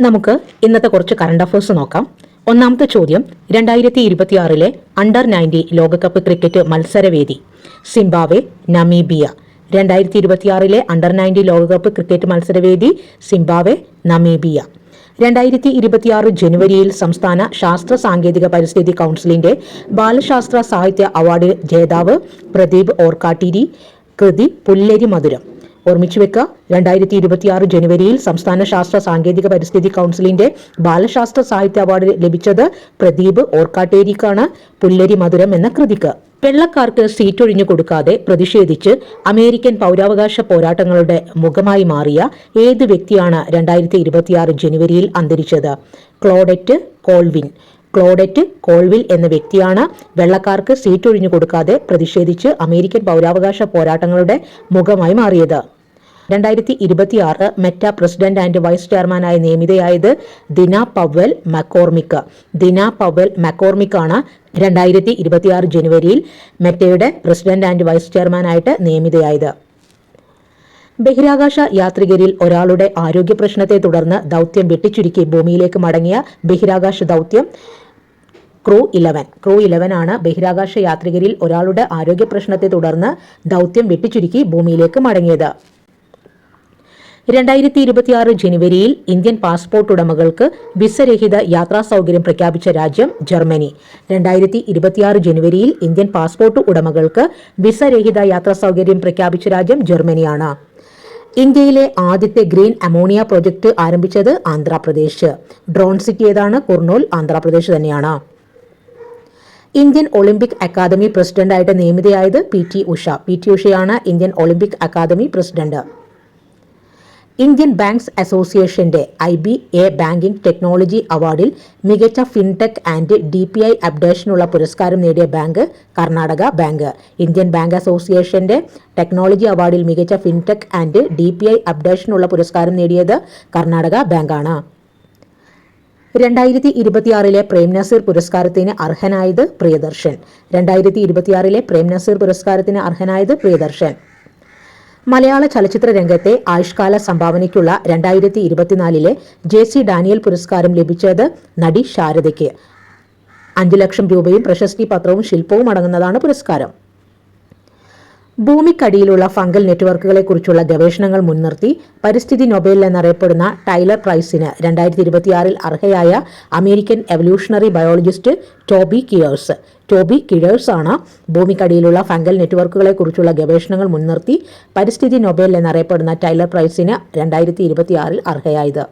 നമുക്ക് ഇന്നത്തെ കുറച്ച് കറണ്ട് അഫയേഴ്സ് നോക്കാം. ഒന്നാമത്തെ ചോദ്യം രണ്ടായിരത്തി ഇരുപത്തിയാറിലെ അണ്ടർ നയന്റി ലോകകപ്പ് ക്രിക്കറ്റ് മത്സരവേദി സിംബാവെ നമീബിയ. രണ്ടായിരത്തി ഇരുപത്തിയാറിലെ അണ്ടർ നയന്റി ലോകകപ്പ് ക്രിക്കറ്റ് മത്സരവേദി സിംബാവെ നമീബിയ. രണ്ടായിരത്തി ഇരുപത്തിയാറ് ജനുവരിയിൽ സംസ്ഥാന ശാസ്ത്ര സാങ്കേതിക പരിസ്ഥിതി കൗൺസിലിന്റെ ബാലശാസ്ത്ര സാഹിത്യ അവാർഡ് ജേതാവ് പ്രദീപ് ഓർക്കാട്ടിരി കൃതി പുല്ലരി മധുരം. ഓർമ്മിച്ചു വെക്കുക രണ്ടായിരത്തി ഇരുപത്തിയാറ് ജനുവരിയിൽ സംസ്ഥാന ശാസ്ത്ര സാങ്കേതിക പരിസ്ഥിതി കൗൺസിലിന്റെ ബാലശാസ്ത്ര സാഹിത്യ അവാർഡ് ലഭിച്ചത് പ്രദീപ് ഓർക്കാട്ടേരിക്കാണ്. പുല്ലരി മധുരം എന്ന കൃതിക്ക്. വെള്ളക്കാർക്ക് സീറ്റ് ഒഴിഞ്ഞു കൊടുക്കാതെ പ്രതിഷേധിച്ച് അമേരിക്കൻ പൗരാവകാശ പോരാട്ടങ്ങളുടെ മുഖമായി മാറിയ ഏത് വ്യക്തിയാണ് രണ്ടായിരത്തി ഇരുപത്തിയാറ് ജനുവരിയിൽ അന്തരിച്ചത്? ക്ലോഡറ്റ് കോൾവിൻ. ക്ലോഡറ്റ് കോൾവിൽ എന്ന വ്യക്തിയാണ് വെള്ളക്കാർക്ക് സീറ്റ് ഒഴിഞ്ഞു കൊടുക്കാതെ പ്രതിഷേധിച്ച് അമേരിക്കൻ പൗരാവകാശ പോരാട്ടങ്ങളുടെ മുഖമായി മാറിയത്. രണ്ടായിരത്തി ഇരുപത്തിയാറ് മെറ്റ പ്രസിഡന്റ് ആൻഡ് വൈസ് ചെയർമാനായി നിയമിതയായത് ദിന പവൽ മക്കോർമിക്. ദിന പവൽ മക്കോർമിക് ആണ് രണ്ടായിരത്തി ഇരുപത്തിയാറ് ജനുവരിയിൽ മെറ്റയുടെ പ്രസിഡന്റ് ആൻഡ് വൈസ് ചെയർമാനായിട്ട് നിയമിതയായത്. ബഹിരാകാശ യാത്രികരിൽ ഒരാളുടെ ആരോഗ്യ പ്രശ്നത്തെ തുടർന്ന് ദൗത്യം വെട്ടിച്ചുരുക്കി ഭൂമിയിലേക്ക് മടങ്ങിയ ബഹിരാകാശ ദൗത്യം ക്രൂ ഇലവൻ. ക്രൂ ഇലവൻ ആണ് ബഹിരാകാശ യാത്രികരിൽ ഒരാളുടെ ആരോഗ്യ പ്രശ്നത്തെ തുടർന്ന് ദൗത്യം വെട്ടിച്ചുരുക്കി ഭൂമിയിലേക്ക് മടങ്ങിയത്. രണ്ടായിരത്തി ഇരുപത്തിയാറ് ജനുവരിയിൽ ഇന്ത്യൻ പാസ്പോർട്ട് ഉടമകൾക്ക് വിസരഹിത യാത്രാ സൗകര്യം പ്രഖ്യാപിച്ച രാജ്യം ജർമ്മനി. രണ്ടായിരത്തി ഇരുപത്തിയാറ് ജനുവരിയിൽ ഇന്ത്യൻ പാസ്പോർട്ട് ഉടമകൾക്ക് വിസരഹിത യാത്രാ സൗകര്യം പ്രഖ്യാപിച്ച രാജ്യം ജർമ്മനിയാണ്. ഇന്ത്യയിലെ ആദ്യത്തെ ഗ്രീൻ അമോണിയ പ്രോജക്റ്റ് ആരംഭിച്ചത് ആന്ധ്രാപ്രദേശ്. ഡ്രോൺ സിറ്റി ഏതാണ്? കുർണൂൽ ആന്ധ്രാപ്രദേശ് തന്നെയാണ്. ഇന്ത്യൻ ഒളിമ്പിക് അക്കാദമി പ്രസിഡന്റായിട്ട് നിയമിതയായത് P T Usha. P T ഉഷയാണ് Indian Olympic academy president. Indian banks അസോസിയേഷന്റെ I B A banking technology അവാർഡിൽ മികച്ച fintech and D P I അപ്ഡേഷനുള്ള പുരസ്കാരം നേടിയ bank Karnataka bank. Indian bank അസോസിയേഷന്റെ technology അവാർഡിൽ മികച്ച fintech and D P I അപ്ഡേഷനുള്ള പുരസ്കാരം നേടിയത് കർണാടക ബാങ്കാണ്. രണ്ടായിരത്തി ഇരുപത്തിയാറിലെ പ്രേം നസീർ പുരസ്കാരത്തിന് അർഹനായത് പ്രിയദർശൻ. രണ്ടായിരത്തി ഇരുപത്തിയാറിലെ പ്രേം നസീർ പുരസ്കാരത്തിന് അർഹനായത് പ്രിയദർശൻ. മലയാള ചലച്ചിത്ര രംഗത്തെ ആയുഷ്കാല സംഭാവനയ്ക്കുള്ള രണ്ടായിരത്തി ഇരുപത്തിനാലിലെ ജെ സി ഡാനിയൽ പുരസ്കാരം ലഭിച്ചത് നടി ശാരദയ്ക്ക്. അഞ്ചു ലക്ഷം രൂപയും പ്രശസ്തി പത്രവും ശില്പവും അടങ്ങുന്നതാണ് പുരസ്കാരം. ഭൂമിക്കടിയിലുള്ള ഫംഗൽ നെറ്റ്വർക്കുകളെക്കുറിച്ചുള്ള ഗവേഷണങ്ങൾ മുൻനിർത്തി പരിസ്ഥിതി നൊബേൽ എന്നറിയപ്പെടുന്ന ടൈലർ പ്രൈസിന് രണ്ടായിരത്തി ഇരുപത്തിയാറിൽ അർഹയായ American evolutionary biologist Toby Kiers Toby Kiers ആണ്. ഭൂമിക്കടിയിലുള്ള ഫംഗൽ നെറ്റ്വർക്കുകളെ കുറിച്ചുള്ള ഗവേഷണങ്ങൾ മുൻനിർത്തി പരിസ്ഥിതി നൊബേൽ എന്നറിയപ്പെടുന്ന ടൈലർ പ്രൈസിന് രണ്ടായിരത്തി ഇരുപത്തിയാറിൽ അർഹയായത്.